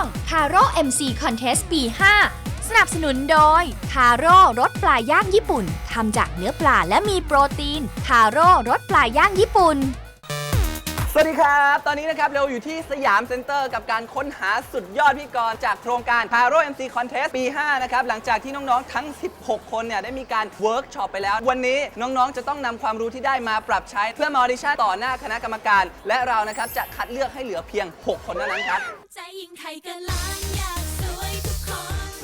ง Caro MC Contest ปี 5 สนับสนุนโดย Caro รสปลาย่างญี่ปุ่นทำจากเนื้อปลาและมีโปรตีน Caro รสปลาย่างญี่ปุ่น สวัสดีครับ ตอนนี้นะครับเราอยู่ที่สยามเซ็นเตอร์กับการค้นหาสุดยอดพิธีกร จากโครงการ p a r o MC Contest ปี 5 นะครับ หลังจากที่น้อง ๆ ทั้ง 16 คนเนี่ย ได้มีการเวิร์กช็อปไปแล้ว วันนี้น้อง ๆ จะต้องนำความรู้ที่ได้มาปรับใช้ เพื่อมาออดิชั่นต่อหน้าคณะกรรมการ และเรานะครับจะคัดเลือกให้เหลือเพียง 6 คนเท่านั้นครับ ใจยิงไทยกันล้านยา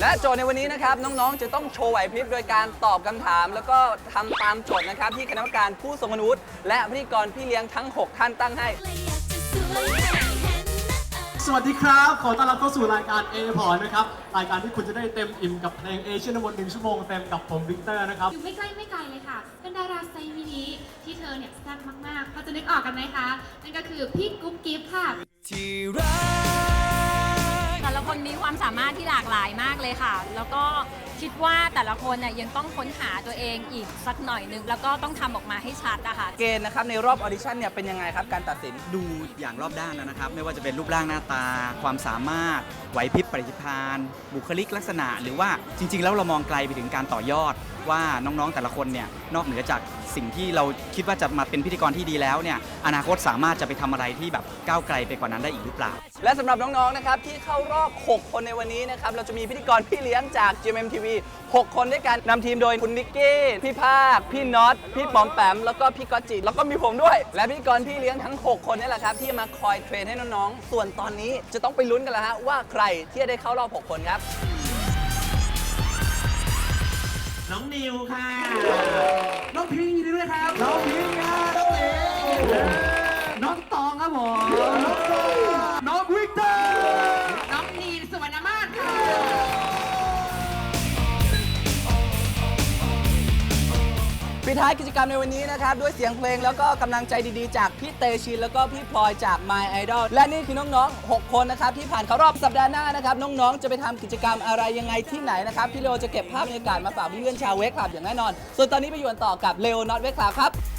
และโจทย์ในวันนี้นะครับน้องๆ จะต้องโชว์ไหวพริบโดยการตอบคำถาม แล้วก็ทำตามโจทย์นะครับที่คณะกรรมการผู้ทรงคุณวุฒิและพิธีกรพี่เลี้ยงทั้ง 6 ท่านตั้งให้เลยอยากจะสวยให้เห็นนะสวัสดีครับ ขอต้อนรับเข้าสู่รายการ A พอนะครับ รายการที่คุณจะได้เต็มอิ่มกับเพลงเอเชียนวันหนึ่งชั่วโมงเต็มกับผมวิกเตอร์นะครับ อยู่ไม่ใกล้ไม่ไกลเลยค่ะ เป็นดาราไซส์มินิที่เธอเนี่ยแซ่บมากๆพอจะนึกออกกันไหมคะ นั่นก็คือพี่กุ๊บกิ๊บค่ะแต่ละคนมีความสามารถที่หลากหลายมากเลยค่ะ แล้วก็คิดว่าแต่ละคนน่ยยังต้องค้นหาตัวเองอีกสักหน่อยหนึง แล้วก็ต้องทำออกมาให้ชัดอะค่ะ เกณฑ์นะครับในรอบออดิชั่นเนี่ยเป็นยังไงครับการตัดสิน ดูอย่างรอบด้านแล้วนะครับ ไม่ว่าจะเป็นรูปร่างหน้าตา ความสามารถ ไหวพริบปฏิภาณบุคลิกลักษณะ หรือว่าจริง ๆ แล้วเรามองไกลไปถึงการต่อยอด ว่าน้องๆแต่ละคนเนี่ยนอกเหนือจากสิ่งที่เราคิดว่าจะมาเป็นพิธีกรที่ดีแล้วเนี่ยอนาคตสามารถจะไปทำอะไรที่แบบก้าวไกลไปกว่านั้นได้อีกหรือเปล่า และสำหรับน้องๆนะครับที่เข้ารอบ 6 คนในวันนี้นะครับเราจะมีพิธีกรพี่เลี้ยงจาก GMMTV 6 คนด้วยกันนำทีมโดยคุณนิกกี้ พี่ภาค พี่น็อต พี่ปอมแปม แล้วก็พี่ก๊อตจิแล้วก็มีผมด้วย และพิธีกรพี่เลี้ยงทั้ง 6 คนนี่แหละครับ ที่มาคอยเทรนให้น้องๆ ส่วนตอนนี้จะต้องไปลุ้นกันแล้วฮะว่าใครที่จะได้เข้ารอบ 6 คนครับ น้องนิวค่ะ น้องพิงยินดีด้วยครับ น้องพิงค่ะน้องพิงน้องตองครับผม ปิดท้ายกิจกรรมในวันนี้นะครับ ด้วยเสียงเพลงแล้วก็กำลังใจดีๆ จากพี่เตชินแล้วก็พี่พลอยจาก My Idol และนี่คือน้องๆ 6 คนนะครับ ที่ผ่านเข้ารอบสัปดาห์หน้านะครับ น้องๆ จะไปทำกิจกรรมอะไรยังไงที่ไหนนะครับ พี่เลโอจะเก็บภาพบรรยากาศมาฝากเพื่อนๆชาวเวกคลับอย่างแน่นอน ส่วนตอนนี้ไปอยู่กันต่อกับเลโอนอตเวกคลับครับ